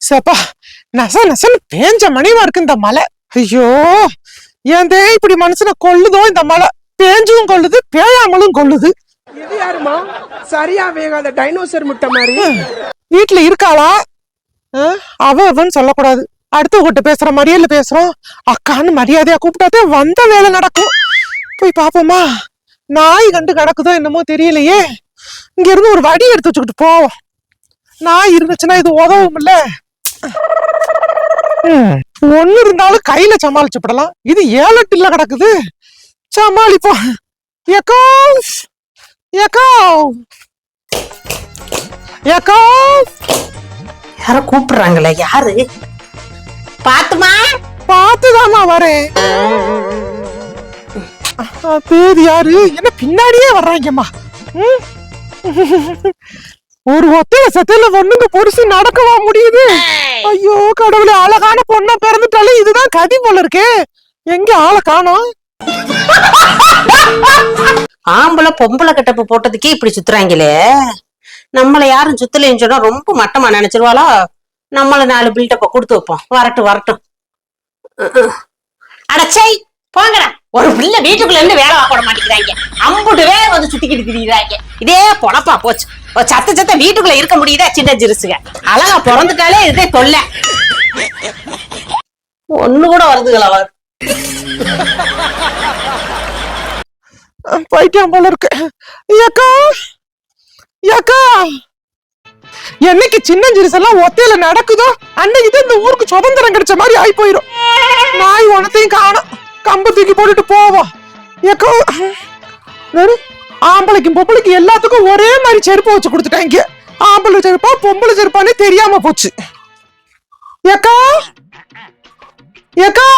சப்பா நச நசன்னு பேஞ்ச மணிவா இருக்கு இந்த மலை. ஐயோ ஏன் தே இப்படி மனுஷனை கொல்லுதோ இந்த மலை. பேஞ்சும் கொல்லுது பேயாமலும் கொல்லுது இது யாருமா சரியா வேகாத டைனோசர் முட்டை மாதிரி. வீட்டுல இருக்காளா? அவ அவன்னு சொல்லக்கூடாது. அடுத்தவங்கிட்ட பேசுற மாதிரியே இல்ல பேசுறோம். அக்கான்னு மரியாதையா கூப்பிட்டாதே வந்த வேலை நடக்கும். போய் பாப்போமா. நாய் கண்டு கிடக்குதோ என்னமோ தெரியலையே. இங்க இருந்து ஒரு வடி எடுத்து வச்சுக்கிட்டு போவோம். நாய் இருந்துச்சுன்னா இது உதவும்ல. ம், ஒண்ணு இருந்தாலும் கையில சமாளிச்சுப்படலாம் இது ஏழட்டுல கிடக்குது. சமாளிப்போம். ஏக்கோ. ஏக்கோ. ஏக்கோ. யாரோ கூப்பிடுறாங்களே யாரு? பாத்துமா? பார்த்துதாம்மா வரேன். பேர் யாரு? என்ன பின்னாடியே வர்றாங்கம்மா? ஒரு ஒத்தையில சத்தையில பொண்ணுங்க பொருசு நடக்கவா முடியுது? ஐயோ கடவுளே அழகான பொண்ணா பிறந்துட்டாலே இதுதான் கதி போல இருக்கு. எங்க ஆளை காணோம்? ஆம்பளை பொம்பளை கட்டப்பு போட்டதுக்கே இப்படி சுத்துறாங்களே. நம்மள யாரும் சுத்தலைன்னு சொன்னா ரொம்ப மட்டமா நினைச்சிருவாளோ? நம்மள நாலு பில்டப்ப கொடுத்து வைப்போம். வரட்டும் வரட்டும். அடச்சை போங்கடா. ஒரு பிள்ளை வீட்டுக்குள்ள இருந்து வேலை போட மாட்டேங்கிறாங்க. அம்புட்டு வேலை வந்து சுத்திக்கிட்டு திரியுறாங்க. இதே பொழப்பா போச்சு. சத்த சத்த வீட்டுக்குள்ள இருக்க முடியுதா சின்ன ஜிருசுங்க? அழகா பிறந்துட்டாலே இதே தொல்லை. ஒண்ணு கூட வருதுங்களா அவர்? பைத்தியம் போல இருக்கு. ஏக்கா ஏக்கா. என்னைக்கு சின்ன ஜிருசெல்லாம் ஒத்தையில நடக்குதோ அன்னைக்கு தான் இந்த ஊருக்கு சுதந்திரம் கிடைச்ச மாதிரி ஆகி போயிரும். நாய் உனத்தையும் காணும். கம்பு தூக்கி போட்டுட்டு போவோம். ஏக்கா ஆம்பளைக்கும் பொம்பளைக்கும் எல்லாத்துக்கும் ஒரே மாதிரி செருப்பு வச்சு கொடுத்துட்டாங்க. ஆம்பளை செருப்பா பொம்பளை செருப்பானே தெரியாம போச்சு. ஏக்கா? ஏக்கா?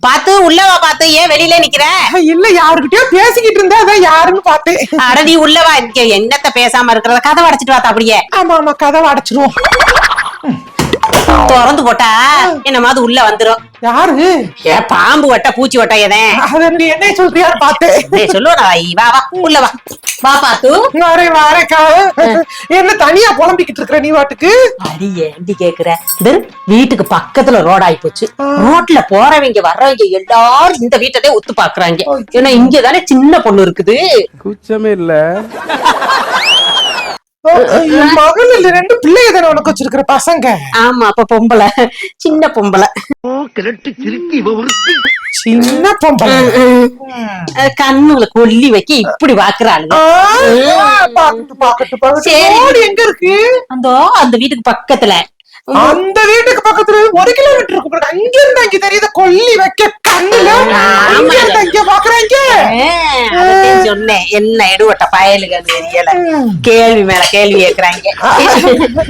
பார்த்து உள்ளவா பார்த்து ஏன் வெளியில நிக்கிற? இல்ல யாருக்கிட்டயோ பேசிக்கிட்டு இருந்தா அதான் யாருன்னு பார்த்தேன். அடடி உள்ளவா என்னத்த பேசாம இருக்கிறத? கதை அடைச்சிட்டு வாத்த அப்படியே. ஆமா ஆமா கதவை அடைச்சிருவோம். திறந்து போட்டா என்னமாவது உள்ள வந்துரும். யாரு? ஏ பாம்பு வட்ட பூச்சி வட்ட எதேன் என்ன சொல்றியாரு பார்த்தேன். டேய் சொல்லுவா வா வா உள்ள வா. வா பாத்து. வரேன் வரேக்கா என்ன தனியா புலம்பிக்கிட்டு இருக்கிற நீ வாட்டுக்கு அடி ஏண்டி கேக்குற? வீட்டுக்கு பக்கத்துல ரோட் ஆயி போச்சு ரோட்ல போறவங்க வர்றவங்க எல்லாரும் இந்த வீட்டதே ஒத்து பாக்குறாங்க. ஏன்னா இங்கதானே சின்ன பொண்ணு இருக்குது. குச்சமே இல்ல. என் மகன் இல்ல ரெண்டு பிள்ளைங்க தானே உனக்கு வச்சிருக்கிற பசங்க? ஆமா அப்ப பொம்பளை. சின்ன பொம்பளை. சின்ன பொம்பளை. கண்ணுல கொல்லி வைக்க இப்படி பாக்குறாளுங்க. Packet packet packet. எங்க இருக்கு? அந்த அந்த வீட்டுக்கு பக்கத்துல. அந்த வீட்டுக்கு பக்கத்துல ஒரு கிலோமீட்டர் இருக்கு பாருங்க. அங்க இருந்து அங்க தெரியுது கொல்லி வைக்க கண்ணுல. அங்க பாக்குறாங்க சொன்னேன் என்ன எடுவட்ட பயலுங்க தெரியல கேள்வி மேல கேள்வி கேக்குறாங்க.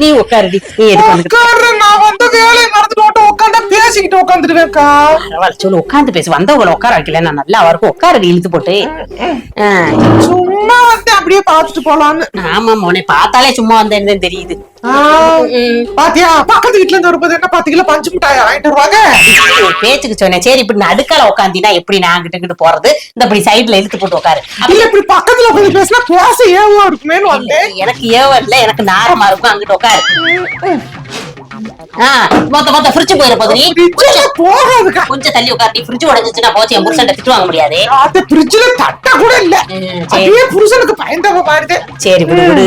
நீ உட்காருடி நீ உட்கார்ற நான் வந்து வேலையை மறந்துட்டு உட்காந்தா பேசிக்கிட்டு உட்காந்துருவேன்க்கா பரவாயில்ல சொல்லு உட்காந்து பேசு. வந்தவங்களை உட்கார வைக்கல நான் நல்லா அவருக்கும் உட்காரடி இழுத்து போட்டு. சும்மா வந்து அப்படியே பாத்துட்டு போலான்னு. ஆமா மோனே பார்த்தாலே சும்மா வந்தேன்னு தெரியுது. பாத்தியா? பக்கத்து வீட்டுல இருந்து வரும்போது என்ன பாத்து கிலோ பஞ்சு மிட்டாயா வாங்கிட்டு வருவாங்க. பேச்சுக்கு சொன்னேன். சரி இப்படி நடுக்கால உட்காந்தினா எப்படி நான் கிட்ட கிட்ட போறது? இந்த இப்படி சைடுல இழுத்து போட்டு உட்காரு இல்ல இப்படி பக்கத்துல உட்காந்து பேசினா பேச ஏவா இருக்குமேன்னு வந்தேன். எனக்கு ஏவல்ல எனக்கு நாரமா இருக்கும் அங்கிட்டு உட்காரு மொத்த மொத்த ஃப்ரிட்ஜ் போயிட ஃப்ரிட்ஜ்ல போகாதுக்கா. கொஞ்சம் தள்ளி உட்காரு நீ ஃப்ரிட்ஜ் உடஞ்சிச்சுன்னா போச்சு என் புருஷன் திட்டு வாங்க முடியாது. அந்த ஃப்ரிட்ஜ்ல தட்ட கூட இல்ல. அப்படியே புருஷனுக்கு பயந்தவ பாருது சரி விடு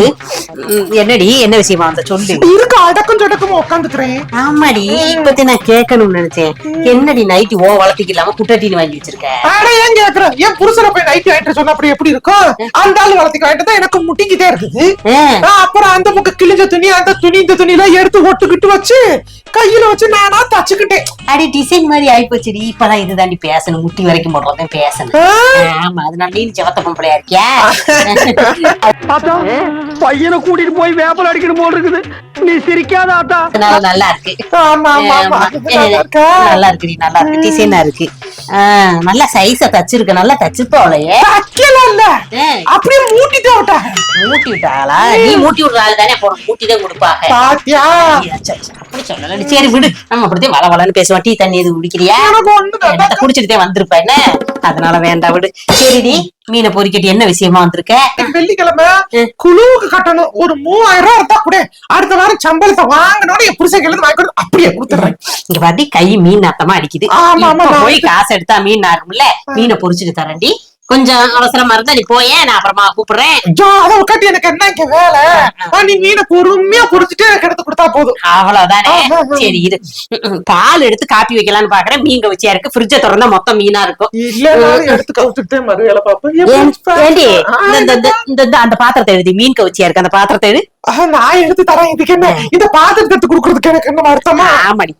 என்னடி என்ன விஷயமா வந்த? சொல்லு. இருக்க அடக்கம் தொடக்கமா உட்காந்துக்கிறேன் ஆமாடி இப்பத்தி நான் கேட்கணும்னு நினைச்சேன். என்னடி நைட்டி ஓ வளர்த்திக்கு இல்லாம குட்டட்டின்னு வாங்கி வச்சிருக்க? ஆனா ஏன் கேக்குற? ஏன் புருஷனை போய் நைட் வாங்கிட்டு சொன்னா அப்படி எப்படி இருக்கும்? அந்த ஆளு வளர்த்துக்கு வாங்கிட்டு தான் எனக்கு முட்டிக்கிட்டே இருக்குது. அப்புறம் அந்த பக்கம் கிழிஞ்ச துணி அந்த துணி இந்த துணி எல்லாம் எடுத்து ஒட்டுக்கிட்டு வச்சு கையில வச்சு நானா தச்சுக்கிட்டேன். அடி டிசைன் மாதிரி ஆயிப்போச்சுடி. இப்பதான் இதுதாண்டி பேசணும். முட்டி வரைக்கும் போடுறதும் பேசணும். ஆமா அதனால நீ செவத்த பொம்பளையா இருக்கியா? ஆத்தா பையனை கூட்டிட்டு போய் வேப்பல் அடிக்கணும் போல் இருக்குது. நீ சிரிக்காத ஆத்தா. அதனால நல்லா இருக்கு. ஆமா ஆமா. நல்லா இருக்கா? நல்லா இருக்குடி நல்லா இருக்கு. டிசைனா இருக்கு. நல்லா சைஸா தச்சிருக்க. நல்லா தச்சிருப்போலையே தைக்கலாம் இல்ல. அப்படியே மூட்டிட்டு விட்டாங்க மூட்டி விட்டாளா நீ மூட்டி விடுற ஆளு தானே மூட்டி தான் கொடுப்பாங்க. பாத்தியா. அப்படி சொல்லல. சரி விடு. நம்ம அப்படித்தான் வள வளன்னு பேசுவோம். டீ தண்ணி எது குடிக்கிறியா? எனக்கு ஒண்ணு என்னத்த குடிச்சிட்டு வந்திருப்ப என்ன? அதனால வேண்டாம் விடு. சரிடி மீனை பொறிக்கிட்டு என்ன விஷயமா வந்திருக்க? வெள்ளிக்கிழமை குழுவுக்கு கட்டணும். ஒரு மூவாயிரம் ரூபாய் இருந்தா கூட அடுத்த வாரம் சம்பளத்தை வாங்கினோட என் புருஷன் எழுந்து வாங்கி அப்படியே கொடுத்துறேன் இங்க பாட்டி கை மீன் நாத்தமா அடிக்குது. போய் காசு எடுத்தா மீன் நாரும்ல? மீனை பொரிச்சுட்டு தரேன்டி. கொஞ்சம் அவசரமா இருந்தா நீ போயேன் நான் அப்புறமா கூப்பிடுறேன். அதை உட்காந்து எனக்கு என்ன வேலை? நீ மீனை பொறுமையா புடிச்சிட்டு எடுத்து கொடுத்தா போதும். அவ்வளவுதானே. சரி ம். பால் எடுத்து காப்பி வைக்கலாம்னு பாக்குறேன். மீன் வச்சியா இருக்கு. ஃப்ரிட்ஜ திறந்தா மொத்தம் மீனா இருக்கும். எடுத்து கவுத்துட்டு மறு வேலை இந்த- அந்த பாத்திரத்தை எழுதி மீன் கவுச்சியா இருக்கு. அந்த பாத்திரத்தை ஆ, நான் எடுத்து தரேன். இதுக்கு என்ன? இந்த பாத்திரத்தை எடுத்து கொடுக்கறதுக்கு எனக்கு என்ன அர்த்தமா? ஆமாடி.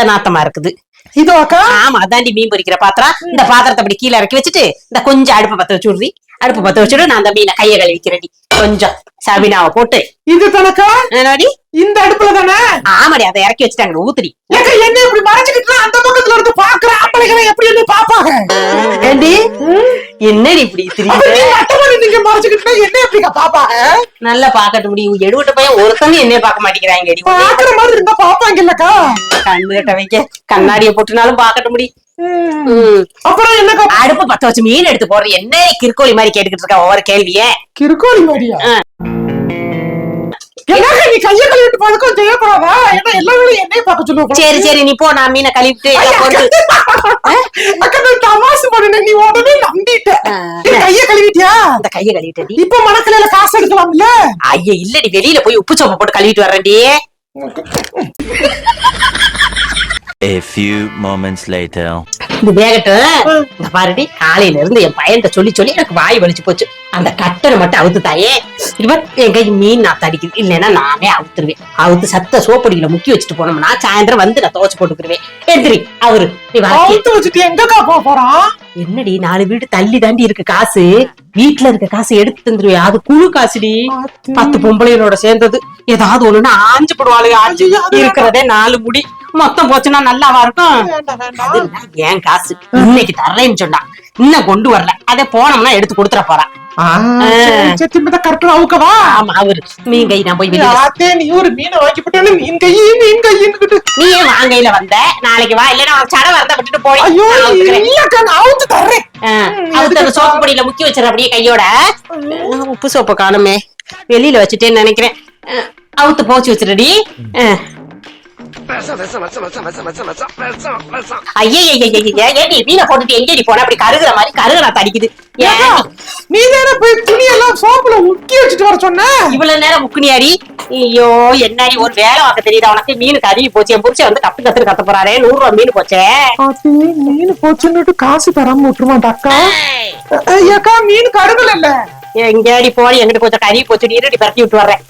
நாத்தமா இருக்குது. இதோ அக்கா. ஆமா அதாண்டி மீன் பொரிக்கிற பாத்திரம் இந்த பாத்திரத்தை அப்படி கீழே இறக்கி வச்சுட்டு இந்த கொஞ்சம் அடுப்பு பத்த வச்சு விடுறி அடுப்பு பத்த வச்சுட்டு நான் அந்த மீனை கையை கழுவிக்கிறேன்டி. கொஞ்சம் சபினாவை போட்டு. இது தனக்கா? என்னடி? இந்த அடுப்புல தானே? ஆமாடி அதை இறக்கி வச்சுட்டாங்க ஊத்துடி. ஏக்கா என்ன இப்படி மறைச்சுக்கிட்டு அந்த பக்கத்துல இருந்து பாக்குற ஆம்பளைகளை எப்படி என்ன பாப்பாங்க ஏண்டி? என்னடி இப்படி திரியுது நீங்க மறைச்சுக்கிட்டு என்ன எப்படிங்க பாப்பாங்க நல்லா பாக்கட்டு முடியும் எடுவிட்ட பையன் ஒருத்தங்க என்னைய பார்க்க மாட்டேங்கிறாங்க அடி பாக்குற மாதிரி இருந்தா பாப்பாங்க இல்லக்கா கண்ணு கட்ட வைக்க. கண்ணாடியை போட்டுனாலும் பாக்கட்டு முடி ம். அப்புறம் என்னக்கா? அடுப்பு பத்த வச்சு மீன் எடுத்து போடுற என்ன கிறுக்கோழி மாதிரி கேட்டுக்கிட்டு இருக்க ஒவ்வொரு கேள்வியே? கிறுக்கோழி மாடியா நீ கைய கழுவிட்டு பழக்கம் செய்யக்கூடாதா ஏன்னா எல்லா வேலையும் என்னைய பார்க்க சொல்லுவோம் சரி சரி நீ போ நான் மீனை கழுவிட்டு அக்கா நான் தமாசு நீ உடனே நம்பிட்ட. நீ கைய கழுவிட்டியா? அந்த கையை கழுவிட்டடி இப்ப மணக்கலையில காசு எடுக்கலாம்ல? ஐயா இல்லடி வெளியில போய் உப்பு சோப்பை போட்டு கழுவிட்டு வர்றேன்டி. A few moments later. இது வேகட்டும் இந்த பாருடி காலையில இருந்து என் பையன்கிட்ட சொல்லி சொல்லி எனக்கு வாய் வலிச்சு போச்சு. அந்த கட்டரை மட்டும் அவுத்து தாயே இவர் என் கை மீன் நான் தடிக்குது. இல்லைன்னா நானே அவுத்துருவேன். அவுத்து சத்த சோப்படியில முக்கி வச்சுட்டு போனோம்னா சாயந்தரம் வந்து நான் துவச்சு போட்டுக்கிருவேன். எந்திரி அவரு நீ வச்சுட்டு எங்கக்கா போறான் என்னடி நாலு வீடு தள்ளி தாண்டி இருக்கு காசு? வீட்டுல இருக்க காசு எடுத்து தந்துருவேன் அது குழு காசுடி. பத்து. பொம்பளைகளோட சேர்ந்தது. ஏதாவது ஒண்ணுன்னா ஆஞ்சு போடுவாளுங்க ஆஞ்சு. இருக்கிறதே நாலு முடி. மொத்தம் போச்சுன்னா நல்லாவா இருக்கும்? என் காசு? இன்னைக்கு தரலைன்னு சொன்னா. இன்னும் கொண்டு வரல. அதை போனோம்னா எடுத்து கொடுத்துட போறான் கரெக்டா அவுக்கவா? ஆமா அவரு. மீன் கை நான் போய் நீ ஒரு மீனை வாங்கி போட்டேன்னு மீன் கை மீன் கையின்னு நீ ஏன் வாங்கையில வந்த? நாளைக்கு வா. இல்லன்னா உனக்கு சடை வரத விட்டுட்டு போய் ஐயோ நான். இல்லக்கா நான் அவுத்து தர்றேன். அவுத்து அந்த சோப்பு பொடியில முக்கி வச்சிட அப்படியே கையோட. நான் உப்பு சோப்பை காணுமே. வெளியில வச்சுட்டேன்னு நினைக்கிறேன். அவுத்து போச்சு வச்சிருடி ஐயே ஏடி மீனை போட்டுட்டு எங்கேடி போன அப்படி கருகுற மாதிரி கருகுறா தடிக்குது ஏன் ஏக்கா, நீ தானே போய் துணி எல்லாம் சோப்புல முக்கி வச்சுட்டு வர சொன்ன இவ்வளவு நேரம் முக்குனியாடி ஐயோ என்னடி ஒரு வேலை பார்க்க தெரியுது உனக்கு மீன் கருகி போச்சு என் புருஷன் வந்து கத்து கத்துன்னு கத்த போறாரே நூறு ரூபா மீன் போச்சே பாத்து மீன் போச்சுன்னுட்டு காசு தராம விட்டுருமாட்டா அக்கா ஐயாக்கா மீன் கடுகல எங்கடி போடி எங்கிட்ட கொஞ்சம் கறி போச்சு. இருடி பரட்டி விட்டு வர்றேன்.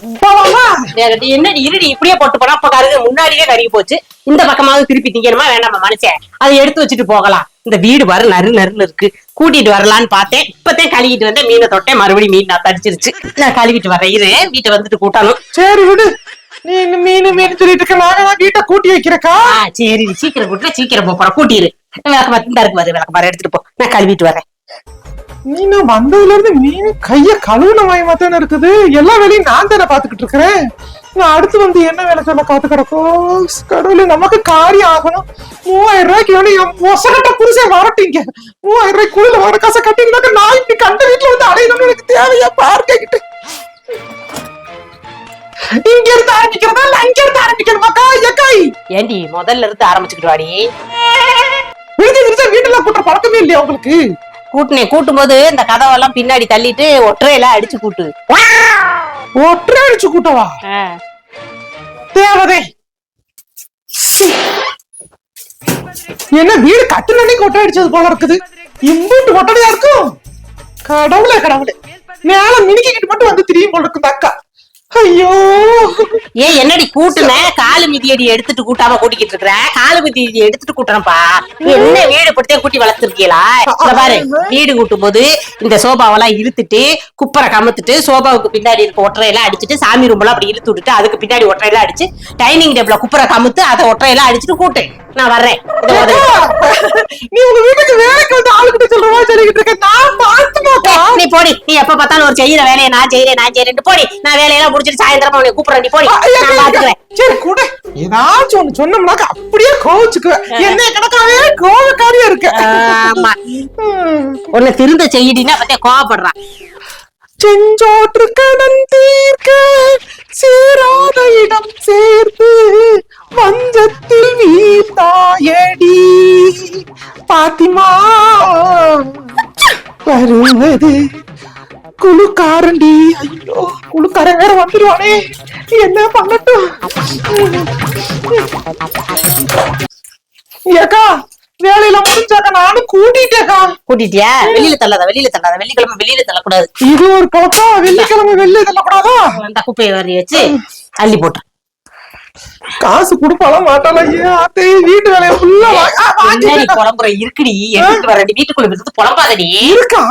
என்னடி இருடி இப்படியே போட்டு போனா அப்ப கருகு முன்னாடியே கருகி போச்சு. இந்த பக்கமாவது திருப்பி திங்கணுமா வேண்டாமா மனுஷன் அதை எடுத்து வச்சுட்டு போகலாம். இந்த வீடு வர நறு நறுன்னு இருக்கு. கூட்டிட்டு வரலான்னு பார்த்தேன். இப்பதான் கழுவிட்டு வந்தேன் மீனை தொட்டேன். மறுபடியும் மீன் நான் தடிச்சிருச்சு. நான் கழுவிட்டு வரேன். இரு வீட்டை வந்துட்டு கூட்டணும் சரி விடு. நீ மீன் மீன் சொல்லிட்டு இருக்க. தான் வீட்டை கூட்டி வைக்கிறக்கா. சரி சீக்கிரம் கூட்டினா சீக்கிரம் போறேன். கூட்டிரு. விளக்க பார்த்து இருக்கு பாரு விளக்க எடுத்துட்டு போ. நான் கழுவிட்டு வரேன். நீ நான் வந்ததுல இருந்து மீன் கைய கழுவுன வாயமா தானே இருக்குது? எல்லா வேலையும் நான் தானே பாத்துக்கிட்டு இருக்கிறேன். நான் அடுத்து வந்து என்ன வேலை சொல்ல காத்து கிடக்கும் கடவுளே நமக்கு காரியம் ஆகணும். மூவாயிரம் ரூபாய்க்கு வேணும் என் மொசகட்ட புருஷன் வரட்டீங்க மூவாயிரம் ரூபாய்க்கு குழுல வர காசை கட்டிங்கனாக்க நான் இப்படி கண்ட வீட்டுல வந்து அடையணும்னு எனக்கு தேவையா பார்க்கிட்டு இங்க இருந்து ஆரம்பிக்கிறதா இல்ல அங்க இருந்து ஆரம்பிக்கணுமாக்கா எக்காய் ஏண்டி முதல்ல இருந்து ஆரம்பிச்சுக்கிட்டு வாடி. வீட்டுல கூட்டுற பழக்கமே இல்லையா உங்களுக்கு? கூட்டினே கூட்டும் போது இந்த கதவெல்லாம் பின்னாடி தள்ளிட்டு ஒற்றையில அடிச்சு கூட்டு. ஒற்றை அடிச்சு கூட்டவா. தேவதை. என்ன வீடு கட்டுனே கொட்டை அடிச்சது போல இருக்குது. இம்பூட்டு கொட்டடையா இருக்கும்? கடவுளே கடவுளே. மேல மினிக்கிட்டு மட்டும் வந்து திரியும் போல இருக்கு அக்கா. ஐயோ. ஏன் என்னடி கூட்டுன? காலு மிதியடி எடுத்துட்டு கூட்டாம கூட்டிக்கிட்டு இருக்கிற? காலு மிதியடி எடுத்துட்டு கூட்டணும்ப்பா என்ன வீடு படுத்தே கூட்டி வளர்த்துருக்கீங்களா பாரு வீடு கூட்டும் போது இந்த சோபாவெல்லாம் இழுத்துட்டு குப்பரை கமுத்துட்டு சோபாவுக்கு பின்னாடி இருக்க ஒற்றையெல்லாம் அடிச்சுட்டு சாமி ரூம் எல்லாம் அப்படி இழுத்து விட்டுட்டு அதுக்கு பின்னாடி ஒற்றையெல்லாம் அடிச்சு டைனிங் டேபிள குப்பரை கமுத்து அதை ஒற்றையெல்லாம் அடிச்சுட்டு கூட்டு. நான் வர்றேன். நீ உங்க வீட்டுக்கு வேலைக்கு வந்து ஆளுகிட்ட சொல்ற மாதிரி சொல்லிக்கிட்டு இருக்க நான் பார்த்துமாக்கா நீ போடி நீ எப்ப பார்த்தாலும் ஒரு செய்யற வேலையை நான் செய்யறேன் நான் செய்யறேன் போடி. நான் வேலையெல்லாம் முடிச்சிட்டு சாயந்தரமா உன்னை கூப்பிடுறேன் போடி. நான் பாத்துக்கிறேன் சரி கூட. ஏதாச்சும் ஒண்ணு சொன்னோம்னாக்க அப்படியே கோவிச்சுக்குவேன். என்ன கணக்காவே கோவக்காரியா இருக்க. ஆமா. உன்னை திருந்த செய்யிடினா பத்தியா கோவப்படுறான். செஞ்சோற்று கடன் தீர்க்க சேராத இடம் சேர்த்து வஞ்சத்தில் வீழ்ந்தாயடி. பாத்திமா வருவது குழுக்காரண்டி ஐயோ குழுக்காரன் வேற வந்துருவானே. என்ன பண்ணட்டும்? ஏக்கா வேலையில முடிஞ்சாக்கா நானும் கூட்டிட்டேக்கா. கூட்டிட்டியா? வெளியில தள்ளாத வெளியில தள்ளாத. வெள்ளிக்கிழமை வெளியில தள்ளக்கூடாது. இது ஒரு பழக்கம். வெள்ளிக்கிழமை வெள்ளி தள்ளக்கூடாதா? அந்த குப்பையை வரி வச்சு அள்ளி போட்டு காசு கொடுப்பாலும் ஐயா அத்தை? வீட்டு வேலையை ஃபுல்லா புலம்புற? இருக்குடி எடுத்துட்டு வரடி வீட்டுக்குள்ள புலம்பாதடி. இருக்கா.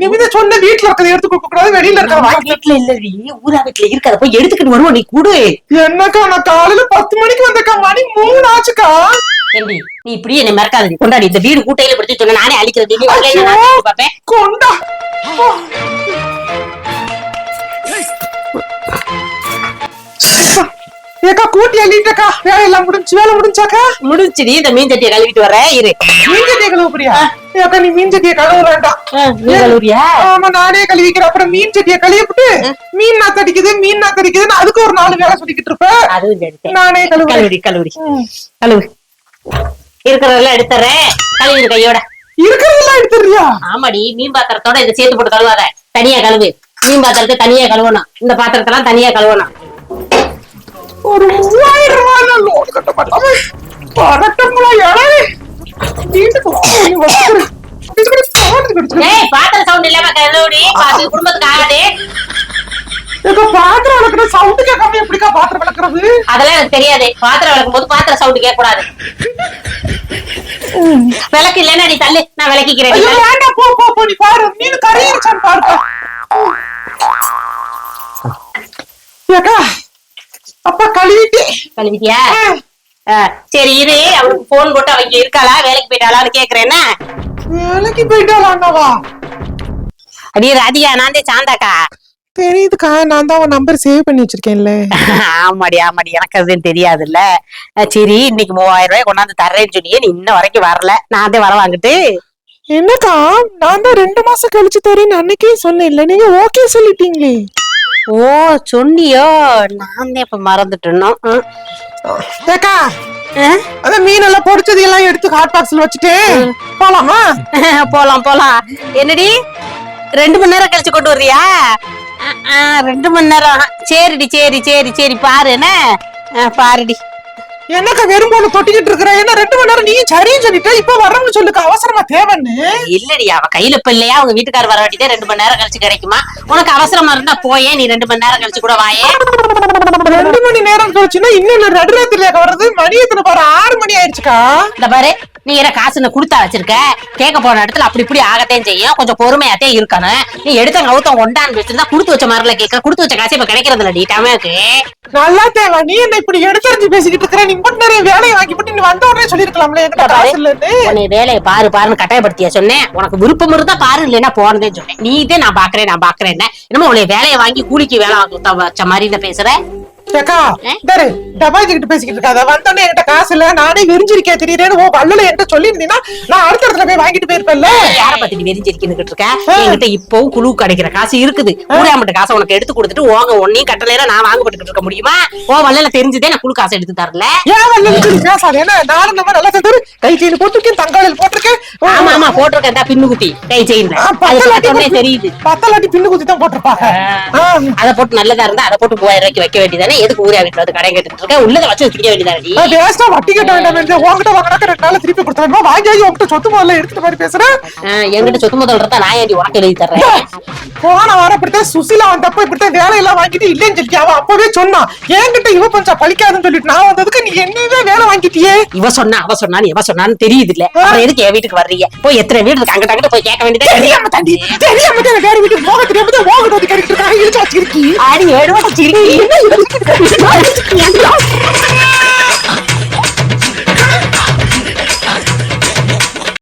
நீ சொன்ன வீட்டுல இருக்கிறத எடுத்து கொடுக்க கூடாது வெளியில வாங்கி வீட்டுல இல்லடி ஊரா வீட்டுல இருக்காத போய் எடுத்துக்கிட்டு வருவோம் நீ கூடு. என்னக்கா நான் காலையில பத்து மணிக்கு வந்தக்கா மணி மூணு ஆச்சுக்கா. ஏண்டி நீ இப்படி என்னை மறக்காதடி கொண்டாடி இந்த வீடு கூட்டையில பிடிச்சு சொன்ன நானே பார்ப்பேன். கொண்டா. கூட்டி அள்ளிட்டக்கா வேலையெல்லாம் முடிஞ்சு வேலை முடிஞ்சாக்கா? முடிஞ்சுடி இந்த மீன் சட்டியை கழுவிட்டு வரேன் இரு. மீன் சட்டியை கழுவுறியா ஏக்கா நீ மீன் சட்டியை கழுவ வேண்டாம் ஆமா நானே கழுவிக்கிறேன். அப்புறம் மீன் சட்டியை கழுவிட்டு மீன் நாத்து அடிக்குது மீன் நாத்து அடிக்குதுன்னு அதுக்கு ஒரு நாலு வேலை சொல்லிக்கிட்டு இருப்பேன் நானே கழுவுறேன். கழுவுடி கழுவுடி. கழுவு. இருக்கிறதெல்லாம் எடுத்துறேன். கழுவிடு கையோட. இருக்கிறதெல்லாம் எடுத்துறியா ஆமாடி மீன் பாத்திரத்தோட இதை சேர்த்து போட்டு கழுவாத. தனியா கழுவு. மீன் பாத்திரத்தை தனியா கழுவணும். இந்த பாத்திரத்தெல்லாம் தனியா கழுவணும். ஒரு மூவாயிரம் ரூபாய் லோன் கட்ட மாட்டாம பரட்டங்களா யாரே பாத்திர சவுண்ட் இல்லாம பாத்து குடும்பத்துக்கு ஆகாது ஏக்கா, பாத்திரம் விளக்குற sound கேட்காம எப்படிக்கா பாத்திரம் விளக்குறது? அதெல்லாம் எனக்கு தெரியாது பாத்திரம் விளக்கும் போது பாத்திர சவுண்ட் கேட்க கூடாது விளக்கு இல்லைன்னா நீ தள்ளு நான் விளக்கிக்கிறேன். வேண்டாம், போ, போ, போ, நீ பாரு. மீன் கறியிருச்சான்னு பாருப்பா. ஏக்கா, அப்பா கழுவிட்டு. கழுவிட்டியா? சரி இரு அவளுக்கு போன் போட்டு அவங்க இருக்காளா? வேலைக்கு போயிட்டாளான்னு கேக்குறேன்னா வேலைக்கு போயிட்டாளா அண்ணாவா? அடியே ராதிகா நான் தான் சாந்தாக்கா. தெரியுதுக்கா நான் தான் அவன் நம்பர் சேவ் பண்ணி வச்சிருக்கேன்ல. ஆமாடி ஆமாடி எனக்கு அதுன்னு தெரியாதுல்ல. சரி இன்னைக்கு மூவாயிரம் ரூபாய் கொண்டாந்து தர்றேன்னு சொன்னியே நீ இன்ன வரைக்கும் வரல. நான் தான் வர வாங்கிட்டு. என்னக்கா நான் தான் ரெண்டு மாசம் கழிச்சு தரேன்னு அன்னைக்கே சொன்னேன்ல நீங்க ஓகே சொல்லிட்டீங்களே. ஓ சொன்னியோ? நான் தான் இப்ப மறந்துட்டோம் ஏக்கா அதான் மீன் எல்லாம் பொடிச்சது எல்லாம் எடுத்து ஹாட் பாக்ஸ்ல வச்சுட்டு போலாமா? போலாம் போலாம். என்னடி? ரெண்டு மணி நேரம் கழிச்சு கொண்டு அஹ், ரெண்டு மணி நேரம். சரிடி சரி சரி சரி பாரு என்ன? பாருடி. என்னக்கா வெறும் போல தொட்டிக்கிட்டு இருக்கிற? என்ன ரெண்டு மணி நேரம் நீ சரின்னு சொல்லிட்ட? இப்ப வரணும்னு சொல்லுக்கா அவசரமா தேவைன்னு. இல்லடி அவ கையில இப்ப இல்லையா? அவங்க வீட்டுக்காரர் வர வேண்டியதே ரெண்டு மணி நேரம் கழிச்சு கிடைக்குமா? உனக்கு அவசரமா இருந்தா போயே நீ ரெண்டு மணி நேரம் கழிச்சு கூட வாயே. ரெண்டு மணி நேரம் கழிச்சுன்னா இன்னும் நடுராத்திரில வர்றது? மணி எத்தனை பாரு ஆறு மணி ஆயிடுச்சுக்கா. இந்த பாரு நீ என்ன காசு என்ன கொடுத்தா வச்சிருக்க கேட்க போன இடத்துல அப்படி இப்படி ஆகத்தான் செய்யும். கொஞ்சம் பொறுமையாத்தே இருக்கணும். நீ எடுத்த கவுத்தம் கொண்டான்னு வச்சிருந்தா கொடுத்து வச்ச மாதிரில கேட்க கொடுத்து வச்ச காசு இப்ப கிடைக்கிறது இல்லடி டமாக்கு நல்லா தேவை நீ என்ன இப்படி எடுத்தறிஞ்சு பேசிக்கிட்டு இருக்கிற? நீ மட்டும் நிறைய வேலையை வாங்கி போட்டு நீ வந்த உடனே சொல்லிருக்கலாம்ல என்கிட்ட. காசு இல்லன்னு உன்னை வேலையை பாரு பாருன்னு கட்டாயப்படுத்தியா சொன்னேன். உனக்கு விருப்பம் இருந்தா பாரு இல்லைன்னா போனதே சொன்னேன். நீ இதே நான் பாக்குறேன் நான் பாக்குறேன் என்னமோ உன்னை வேலையை வாங்கி கூலிக்கு வேலை வாங்க வச்ச மாதிரி இந்த பேசுற? ஏக்கா ஏ? தரு டபாஜி கிட்ட பேசிக்கிட்டு இருக்காத. வந்தோடனே என்கிட்ட காசு இல்ல நானே வெறிஞ்சிருக்கேன் தெரியுறேன்னு ஓ வள்ளல என்கிட்ட சொல்லியிருந்தீங்கன்னா நான் அடுத்த இடத்துல போய் வாங்கிட்டு போயிருப்பேன்ல. யார பத்தி நீ வெறிஞ்சிருக்கின்னு இருக்க? என்கிட்ட இப்பவும் குழு கிடைக்கிற காசு இருக்குது. ஊராமட்ட காசை உனக்கு எடுத்து கொடுத்துட்டு ஓங்க ஒன்னையும் கட்டலையில நான் வாங்கப்பட்டுக்கிட்டு இருக்க முடியுமா? ஓ வல்லையில தெரிஞ்சுதே நான் குழு காசு எடுத்து தரல. ஏன் பேசாத? என்ன நானும் நம்ம நல்லா தரு கை செயின் போட்டிருக்கேன் தங்காளில் போட்டிருக்கேன். ஆமா ஆமா போட்டிருக்கேன் தான் பின்னு குட்டி கை செயின்ல. தெரியுது. பத்தலாட்டி பின்னு குத்தி தான் போட்டிருப்பாங்க அத போட்டு நல்லதா இருந்தா அதை போட்டு மூவாயிரம் ரூபாய்க்கு வைக்க வேண்டியதானே எதுக்கு ஊரா வீட்டுல வந்து கடை கேட்டுட்டு இருக்க? உள்ளத வச்சு திங்க வேண்டியதானடி நான் வேஸ்டா வட்டி கட்ட வேண்டாம் என்று உங்ககிட்ட வாங்கினாக்க ரெண்டு நாள் திருப்பி கொடுத்துருவேன் வாங்கி உங்ககிட்ட சொத்து முதல்ல எடுத்துட்டு மாதிரி பேசுறேன். என்கிட்ட சொத்து முதல் இருந்தா நான் ஏண்டி உனக்கு எழுதி தர்றேன்? போன வாரம் இப்படித்தான் சுசிலா வந்தப்ப இப்படித்தான் வேலையெல்லாம் வாங்கிட்டு இல்லைன்னு சொல்லிட்டு அவன் அப்பவே சொன்னான் என்கிட்ட இவ கொஞ்சம் பழிக்காதுன்னு சொல்லிட்டு நான் வந்ததுக்கு நீ என்னவே வேலை வாங்கிட்டியே? இவ சொன்னா அவ சொன்னான்னு இவ சொன்னான்னு தெரியுது இல்ல அப்புறம் எதுக்கு என் வீட்டுக்கு வர்றீங்க? போய் எத்தனை வீடு இருக்கு? அங்கிட்ட அங்கிட்ட போய் கேட்க வேண்டியதா தெரியாம தாண்டி தெரியாம தான் வேற வீட்டுக்கு போக தெரியாம தான் ஓகிட்டு வந்து கேட்டுட்டு இருக்காங்க இழுச்சு வச்சிருக்கீங்க você Ah!